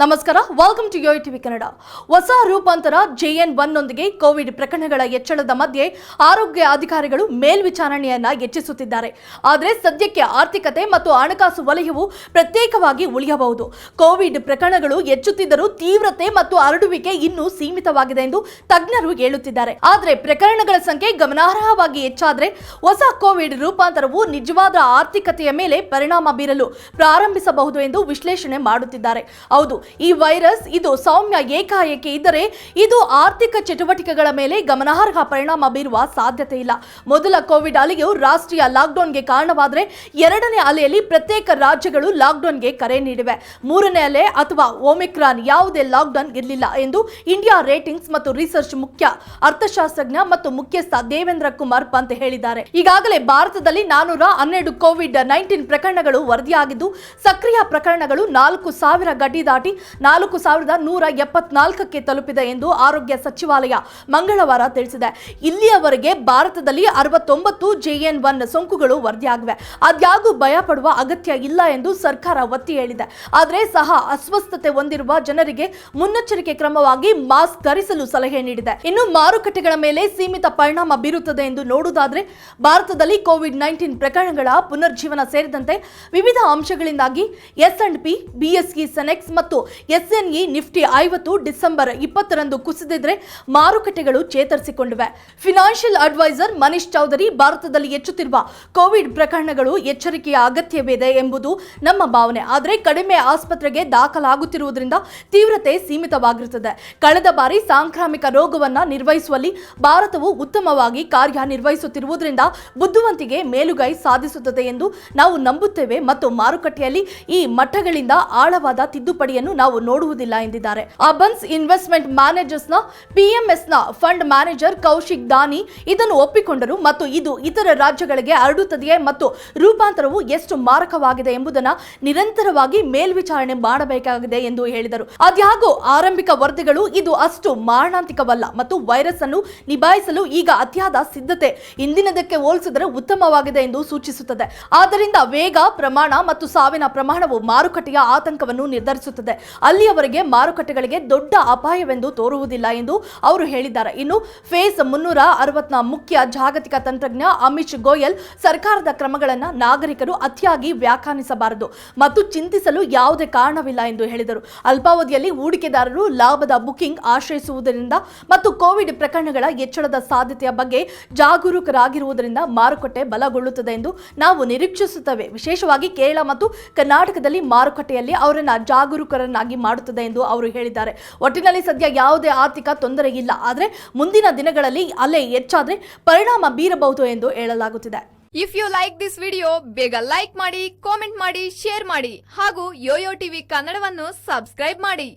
ನಮಸ್ಕಾರ welcome to Yo TV Kannada ಹೊಸ ರೂಪಾಂತರ ಜೆಎನ್ ಒನ್ ನೊಂದಿಗೆ ಕೋವಿಡ್ ಪ್ರಕರಣಗಳ ಹೆಚ್ಚಳದ ಮಧ್ಯೆ ಆರೋಗ್ಯ ಅಧಿಕಾರಿಗಳು ಮೇಲ್ವಿಚಾರಣೆಯನ್ನ ಹೆಚ್ಚಿಸುತ್ತಿದ್ದಾರೆ. ಆದರೆ ಸದ್ಯಕ್ಕೆ ಆರ್ಥಿಕತೆ ಮತ್ತು ಹಣಕಾಸು ವಲಯವು ಪ್ರತ್ಯೇಕವಾಗಿ ಉಳಿಯಬಹುದು. ಕೋವಿಡ್ ಪ್ರಕರಣಗಳು ಹೆಚ್ಚುತ್ತಿದ್ದರೂ ತೀವ್ರತೆ ಮತ್ತು ಹರಡುವಿಕೆ ಇನ್ನೂ ಸೀಮಿತವಾಗಿದೆ ಎಂದು ತಜ್ಞರು ಹೇಳುತ್ತಿದ್ದಾರೆ. ಆದರೆ ಪ್ರಕರಣಗಳ ಸಂಖ್ಯೆ ಗಮನಾರ್ಹವಾಗಿ ಹೆಚ್ಚಾದರೆ ಹೊಸ ಕೋವಿಡ್ ರೂಪಾಂತರವು ನಿಜವಾದ ಆರ್ಥಿಕತೆಯ ಮೇಲೆ ಪರಿಣಾಮ ಬೀರಲು ಪ್ರಾರಂಭಿಸಬಹುದು ಎಂದು ವಿಶ್ಲೇಷಣೆ ಮಾಡುತ್ತಿದ್ದಾರೆ. ಹೌದು ಈ ವೈರಸ್ ಇದು ಸೌಮ್ಯ ಏಕಾಏಕಿ ಇದ್ದರೆ ಇದು ಆರ್ಥಿಕ ಚಟುವಟಿಕೆಗಳ ಮೇಲೆ ಗಮನಾರ್ಹ ಪರಿಣಾಮ ಬೀರುವ ಸಾಧ್ಯತೆ ಇಲ್ಲ. ಮೊದಲ ಕೋವಿಡ್ ಅಲೆಯು ರಾಷ್ಟ್ರೀಯ ಲಾಕ್ಡೌನ್ಗೆ ಕಾರಣವಾದರೆ ಎರಡನೇ ಅಲೆಯಲ್ಲಿ ಪ್ರತ್ಯೇಕ ರಾಜ್ಯಗಳು ಲಾಕ್ಡೌನ್ಗೆ ಕರೆ ನೀಡಿವೆ. ಮೂರನೇ ಅಲೆ ಅಥವಾ ಒಮಿಕ್ರಾನ್ ಯಾವುದೇ ಲಾಕ್ಡೌನ್ ಇರಲಿಲ್ಲ ಎಂದು ಇಂಡಿಯಾ ರೇಟಿಂಗ್ಸ್ ಮತ್ತು ರಿಸರ್ಚ್ ಮುಖ್ಯ ಅರ್ಥಶಾಸ್ತ್ರಜ್ಞ ಮತ್ತು ಮುಖ್ಯಸ್ಥ ದೇವೇಂದ್ರ ಕುಮಾರ್ ಪಂತ್ ಹೇಳಿದ್ದಾರೆ. ಈಗಾಗಲೇ ಭಾರತದಲ್ಲಿ ನಾನೂರ ಹನ್ನೆರಡು ಕೋವಿಡ್ ನೈನ್ಟೀನ್ ಪ್ರಕರಣಗಳು ವರದಿಯಾಗಿದ್ದು, ಸಕ್ರಿಯ ಪ್ರಕರಣಗಳು ನಾಲ್ಕು ಸಾವಿರ ಗಡಿ ದಾಟಿ ನಾಲ್ಕು ಸಾವಿರದ ನೂರ ಎಪ್ಪತ್ನಾಲ್ಕಕ್ಕೆ ತಲುಪಿದೆ ಎಂದು ಆರೋಗ್ಯ ಸಚಿವಾಲಯ ಮಂಗಳವಾರ ತಿಳಿಸಿದೆ. ಇಲ್ಲಿಯವರೆಗೆ ಭಾರತದಲ್ಲಿ ಅರವತ್ತೊಂಬತ್ತು ಜೆಎನ್ ಒನ್ ಸೋಂಕುಗಳು ವರದಿಯಾಗಿವೆ. ಅದ್ಯಾಗೂ ಭಯ ಪಡುವ ಅಗತ್ಯ ಇಲ್ಲ ಎಂದು ಸರ್ಕಾರ ಒತ್ತಿ ಹೇಳಿದೆ. ಆದರೆ ಸಹ ಅಸ್ವಸ್ಥತೆ ಹೊಂದಿರುವ ಜನರಿಗೆ ಮುನ್ನೆಚ್ಚರಿಕೆ ಕ್ರಮವಾಗಿ ಮಾಸ್ಕ್ ಧರಿಸಲು ಸಲಹೆ ನೀಡಿದೆ. ಇನ್ನು ಮಾರುಕಟ್ಟೆಗಳ ಮೇಲೆ ಸೀಮಿತ ಪರಿಣಾಮ ಬೀರುತ್ತದೆ ಎಂದು ನೋಡುವುದಾದ್ರೆ ಭಾರತದಲ್ಲಿ ಕೋವಿಡ್ ನೈನ್ಟೀನ್ ಪ್ರಕರಣಗಳ ಪುನರ್ಜೀವನ ಸೇರಿದಂತೆ ವಿವಿಧ ಅಂಶಗಳಿಂದಾಗಿ S and P BSE Sensex ಮತ್ತು ಎಸ್ಎನ್ಇ ನಿಫ್ಟಿ ಐವತ್ತು ಡಿಸೆಂಬರ್ ಇಪ್ಪತ್ತರಂದು ಕುಸಿದಿದ್ರೆ ಮಾರುಕಟ್ಟೆಗಳು ಚೇತರಿಸಿಕೊಂಡಿವೆ. ಫಿನಾನ್ಷಿಯಲ್ ಅಡ್ವೈಸರ್ ಮನೀಶ್ ಚೌಧರಿ ಭಾರತದಲ್ಲಿ ಹೆಚ್ಚುತ್ತಿರುವ ಕೋವಿಡ್ ಪ್ರಕರಣಗಳು ಎಚ್ಚರಿಕೆಯ ಅಗತ್ಯವಿದೆ ಎಂಬುದು ನಮ್ಮ ಭಾವನೆ. ಆದರೆ ಕಡಿಮೆ ಆಸ್ಪತ್ರೆಗೆ ದಾಖಲಾಗುತ್ತಿರುವುದರಿಂದ ತೀವ್ರತೆ ಸೀಮಿತವಾಗಿರುತ್ತದೆ. ಕಳೆದ ಬಾರಿ ಸಾಂಕ್ರಾಮಿಕ ರೋಗವನ್ನು ನಿರ್ವಹಿಸುವಲ್ಲಿ ಭಾರತವು ಉತ್ತಮವಾಗಿ ಕಾರ್ಯನಿರ್ವಹಿಸುತ್ತಿರುವುದರಿಂದ ಬುದ್ಧಿವಂತಿಗೆ ಮೇಲುಗೈ ಸಾಧಿಸುತ್ತದೆ ಎಂದು ನಾವು ನಂಬುತ್ತೇವೆ ಮತ್ತು ಮಾರುಕಟ್ಟೆಯಲ್ಲಿ ಈ ಮಠಗಳಿಂದ ಆಳವಾದ ತಿದ್ದುಪಡಿಯನ್ನು ನಾವು ನೋಡುವುದಿಲ್ಲ ಎಂದಿದ್ದಾರೆ. ಅಬನ್ಸ್ ಇನ್ವೆಸ್ಟ್ಮೆಂಟ್ ಮ್ಯಾನೇಜರ್ಸ್ನ ನ ಫಂಡ್ ಮ್ಯಾನೇಜರ್ ಕೌಶಿಕ್ ದಾನಿ ಇದನ್ನು ಒಪ್ಪಿಕೊಂಡರು ಮತ್ತು ಇದು ಇತರ ರಾಜ್ಯಗಳಿಗೆ ಹರಡುತ್ತದೆಯೇ ಮತ್ತು ರೂಪಾಂತರವು ಎಷ್ಟು ಮಾರಕವಾಗಿದೆ ಎಂಬುದನ್ನು ನಿರಂತರವಾಗಿ ಮೇಲ್ವಿಚಾರಣೆ ಮಾಡಬೇಕಾಗಿದೆ ಎಂದು ಹೇಳಿದರು. ಅದ್ಯಾಗೋ ಆರಂಭಿಕ ವರದಿಗಳು ಇದು ಅಷ್ಟು ಮಾರಣಾಂತಿಕವಲ್ಲ ಮತ್ತು ವೈರಸ್ ಅನ್ನು ನಿಭಾಯಿಸಲು ಈಗ ಅತಿಯಾದ ಸಿದ್ಧತೆ ಇಂದಿನದಕ್ಕೆ ಹೋಲಿಸಿದರೆ ಉತ್ತಮವಾಗಿದೆ ಎಂದು ಸೂಚಿಸುತ್ತದೆ. ಆದ್ದರಿಂದ ವೇಗ, ಪ್ರಮಾಣ ಮತ್ತು ಸಾವಿನ ಪ್ರಮಾಣವು ಮಾರುಕಟ್ಟೆಯ ಆತಂಕವನ್ನು ನಿರ್ಧರಿಸುತ್ತದೆ. ಅಲ್ಲಿಯವರೆಗೆ ಮಾರುಕಟ್ಟೆಗಳಿಗೆ ದೊಡ್ಡ ಅಪಾಯವೆಂದು ತೋರುವುದಿಲ್ಲ ಎಂದು ಅವರು ಹೇಳಿದ್ದಾರೆ. ಇನ್ನು ಫೇಸ್ ಮುನ್ನೂರ ಅರವತ್ನ ಮುಖ್ಯ ಜಾಗತಿಕ ತಂತ್ರಜ್ಞ ಅಮಿತ್ ಗೋಯಲ್ ಸರ್ಕಾರದ ಕ್ರಮಗಳನ್ನು ನಾಗರಿಕರು ಅತಿಯಾಗಿ ವ್ಯಾಖ್ಯಾನಿಸಬಾರದು ಮತ್ತು ಚಿಂತಿಸಲು ಯಾವುದೇ ಕಾರಣವಿಲ್ಲ ಎಂದು ಹೇಳಿದರು. ಅಲ್ಪಾವಧಿಯಲ್ಲಿ ಹೂಡಿಕೆದಾರರು ಲಾಭದ ಬುಕಿಂಗ್ ಆಶ್ರಯಿಸುವುದರಿಂದ ಮತ್ತು ಕೋವಿಡ್ ಪ್ರಕರಣಗಳ ಹೆಚ್ಚಳದ ಸಾಧ್ಯತೆಯ ಬಗ್ಗೆ ಜಾಗರೂಕರಾಗಿರುವುದರಿಂದ ಮಾರುಕಟ್ಟೆ ಬಲಗೊಳ್ಳುತ್ತದೆ ಎಂದು ನಾವು ನಿರೀಕ್ಷಿಸುತ್ತೇವೆ. ವಿಶೇಷವಾಗಿ ಕೇರಳ ಮತ್ತು ಕರ್ನಾಟಕದಲ್ಲಿ ಮಾರುಕಟ್ಟೆಯಲ್ಲಿ ಅವರನ್ನ ಜಾಗರೂಕರನ್ನಾಗಿ ಮಾಡುತ್ತದೆ ಎಂದು ಅವರು ಹೇಳಿದ್ದಾರೆ. ಒಟ್ಟಿನಲ್ಲಿ ಸದ್ಯ ಯಾವುದೇ ಆರ್ಥಿಕ ತೊಂದರೆ ಇಲ್ಲ. ಆದರೆ ಮುಂದಿನ ದಿನಗಳಲ್ಲಿ ಅಲೆ ಹೆಚ್ಚಾದರೆ ಪರಿಣಾಮ ಬೀರಬಹುದು ಎಂದು ಹೇಳಲಾಗುತ್ತಿದೆ. If you like this video ಬೇಗ ಲೈಕ್ ಮಾಡಿ ಕಾಮೆಂಟ್ ಮಾಡಿ ಶೇರ್ ಮಾಡಿ ಹಾಗೂ ಯೋಯೋ ಟಿವಿ ಕನ್ನಡವನ್ನು ಸಬ್ಸ್ಕ್ರೈಬ್ ಮಾಡಿ.